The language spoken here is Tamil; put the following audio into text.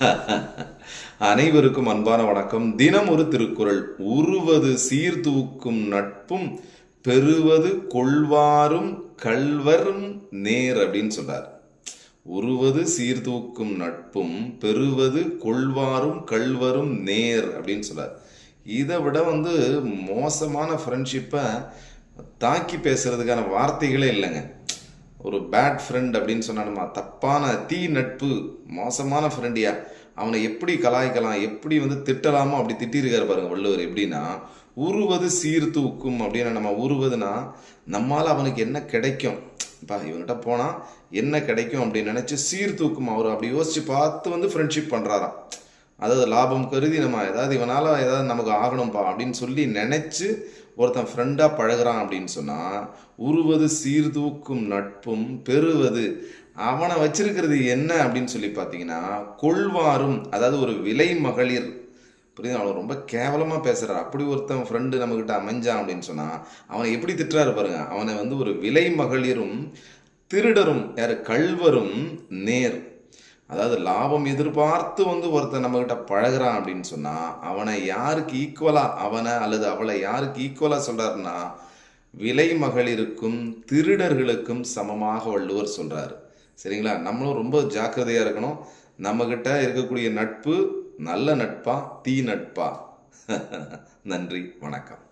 அனைவருக்கும் அன்பான வணக்கம். தினம் ஒரு திருக்குறள். உருவது சீர்தூக்கும் நட்பும் பெறுவது கொள்வாரும் கள்வரும் நேர் அப்படின்னு சொல்றார் உருவது சீர்தூக்கும் நட்பும் பெறுவது கொள்வாரும் கள்வரும் நேர் அப்படின்னு சொல்றார் இதை விட வந்து மோசமான ஃப்ரெண்ட்ஷிப்பை தாக்கி பேசுறதுக்கான வார்த்தைகளே இல்லைங்க. ஒரு பேட் ஃப்ரெண்ட் அப்படின்னு சொன்னா நம்ம தப்பான தீ நட்பு மோசமான ஃப்ரெண்டியா அவனை எப்படி கலாய்க்கலாம்? எப்படி வந்து திட்டலாமோ? அப்படி திட்டிருக்காரு பாருங்க வள்ளுவர். எப்படின்னா உருவது சீர்தூக்கும் அப்படின்னு நம்ம உருவதுனா நம்மால் அவனுக்கு என்ன கிடைக்கும்? இப்போ இவன்கிட்ட போனால் என்ன கிடைக்கும் அப்படின்னு நினச்சி சீர்தூக்கும் அவர். அப்படி யோசிச்சு பார்த்து வந்து ஃப்ரெண்ட்ஷிப் பண்ணுறாராம் அதாவது லாபம் கருதி நம்ம ஏதாவது இவனால் ஏதாவது நமக்கு ஆகணும்ப்பா அப்படின்னு சொல்லி நினச்சி ஒருத்தன் ஃப்ரெண்டாக பழகுறான் அப்படின்னு சொன்னால் உருவது சீர்தூக்கும் நட்பும் பெறுவது. அவனை வச்சிருக்கிறது என்ன அப்படின்னு சொல்லி பார்த்தீங்கன்னா கொள்வாரும் அதாவது ஒரு விலை மகளிர். புரியுது? அவன் ரொம்ப கேவலமாக பேசுகிறார் அப்படி ஒருத்தன் ஃப்ரெண்டு நம்மக்கிட்ட அமைஞ்சான் அப்படின்னு சொன்னால் அவனை எப்படி திட்டுறாரு பாருங்க. அவனை வந்து ஒரு விலை மகளிரும் திருடரும் யார் கள்வரும் நேர். அதாவது லாபம் எதிர்பார்த்து வந்து ஒருத்தன் நம்மக்கிட்ட பழகுறான் அப்படின்னு சொன்னால் அவனை யாருக்கு ஈக்குவலாக அவனை அல்லது அவளை யாருக்கு ஈக்குவலாக சொல்கிறாருன்னா விலை மகளிருக்கும் திருடர்களுக்கும் சமமாக வள்ளுவர் சொல்கிறாரு சரிங்களா? நம்மளும் ரொம்ப ஜாக்கிரதையாக இருக்கணும். நம்மக்கிட்ட இருக்கக்கூடிய நட்பு நல்ல நட்பா தீ நட்பா? நன்றி வணக்கம்.